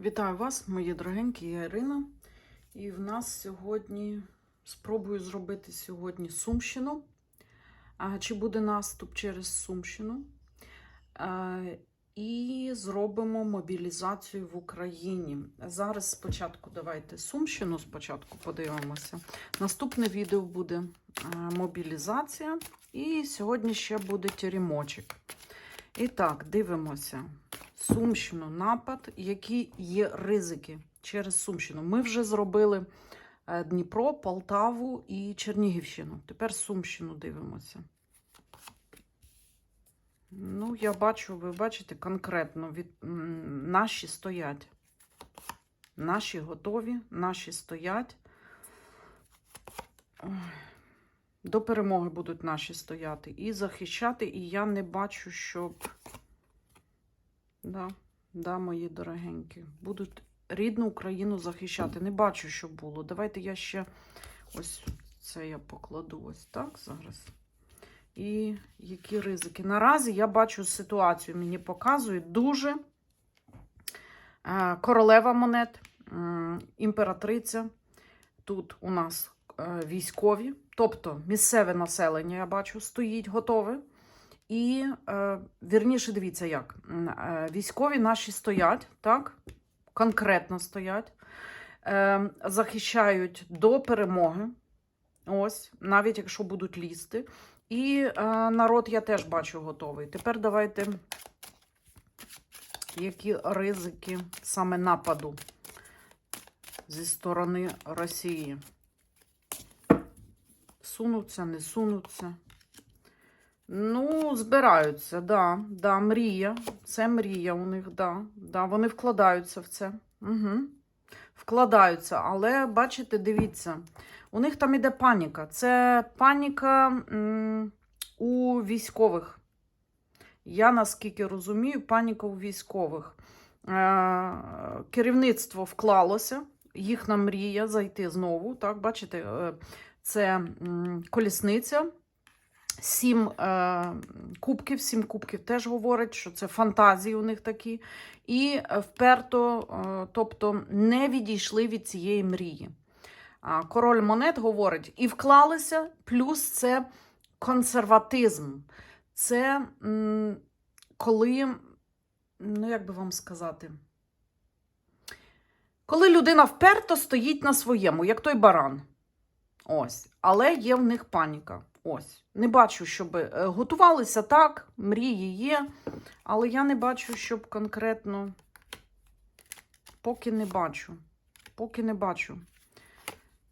Вітаю вас, мої дорогенькі, я Ірина. І в нас сьогодні спробую зробити сьогодні Сумщину. А, Чи буде наступ через Сумщину? А, І зробимо мобілізацію в Україні. Зараз спочатку давайте Сумщину спочатку подивимося. Наступне відео буде мобілізація. І сьогодні ще буде теремочок. І так, дивимося. Сумщину напад, які є ризики через Сумщину. Ми вже зробили е, Дніпро, Полтаву і Чернігівщину. Тепер Сумщину дивимося. Ну, я бачу, ви бачите, конкретно від наші стоять. Наші готові, наші стоять. Ой. До перемоги будуть наші стояти і захищати, і я не бачу, щоб. Да, да, мої дорогенькі. Будуть рідну Україну захищати. Не бачу, що було. Давайте я ще ось це я покладу ось так зараз. І які ризики. Наразі я бачу ситуацію, мені показують дуже е, королева монет, імператриця. Тут у нас е, військові, тобто місцеве населення, я бачу, стоїть готове. І е, вірніше, дивіться, як е, військові наші стоять, так? Конкретно стоять, е, захищають до перемоги. Ось, навіть якщо будуть лізти. І народ я теж бачу готовий. Тепер давайте, які ризики саме нападу зі сторони Росії. Сунуться, не сунуться. Ну, збираються, да, да, мрія. Це мрія у них, да, да. Вони вкладаються в це. Угу. Вкладаються, але бачите, дивіться, у них там іде паніка. Це паніка у військових. Я наскільки розумію, паніка у військових. Е, керівництво вклалося, їхня мрія зайти знову. Так, бачите, е, це колісниця. Сім е, кубків, сім кубків теж говорять, що це фантазії у них такі. І вперто, е, тобто не відійшли від цієї мрії. Король монет говорить, і вклалися, плюс це консерватизм. Це м, коли, ну як би вам сказати, коли людина вперто стоїть на своєму, як той баран. Ось, але є в них паніка. Ось. Не бачу, щоб е, готувалися так, мрії є, але я не бачу, щоб конкретно. Поки не бачу. Поки не бачу.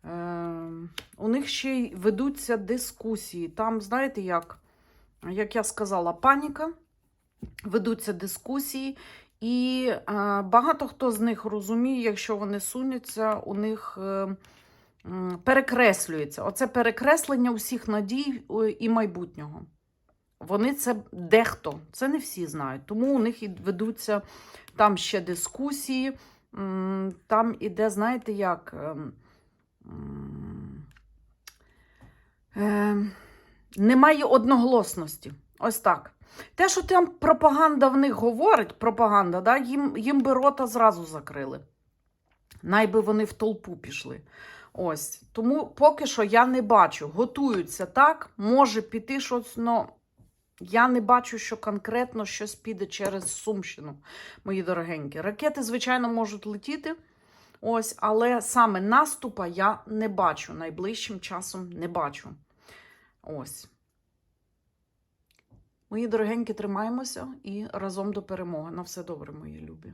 Е, у них ще й ведуться дискусії. Там, знаєте, як, як я сказала, паніка, ведуться дискусії, і е, багато хто з них розуміє, якщо вони суняться, у них. Е, перекреслюється. Оце перекреслення усіх надій і майбутнього. Вони це дехто, це не всі знають. Тому у них і ведуться там ще дискусії. Там іде, знаєте, як. е, Немає одноголосності. Ось так. Те, що там пропаганда в них говорить, пропаганда, да, їм, їм би рота зразу закрили. Найби вони в толпу пішли. Ось. Тому поки що я не бачу. Готуються так, може піти щось, але я не бачу, що конкретно щось піде через Сумщину, мої дорогенькі. Ракети, звичайно, можуть летіти. Ось, але саме наступа я не бачу. Найближчим часом не бачу. Ось. Мої дорогенькі, тримаємося і разом до перемоги. На все добре, мої любі.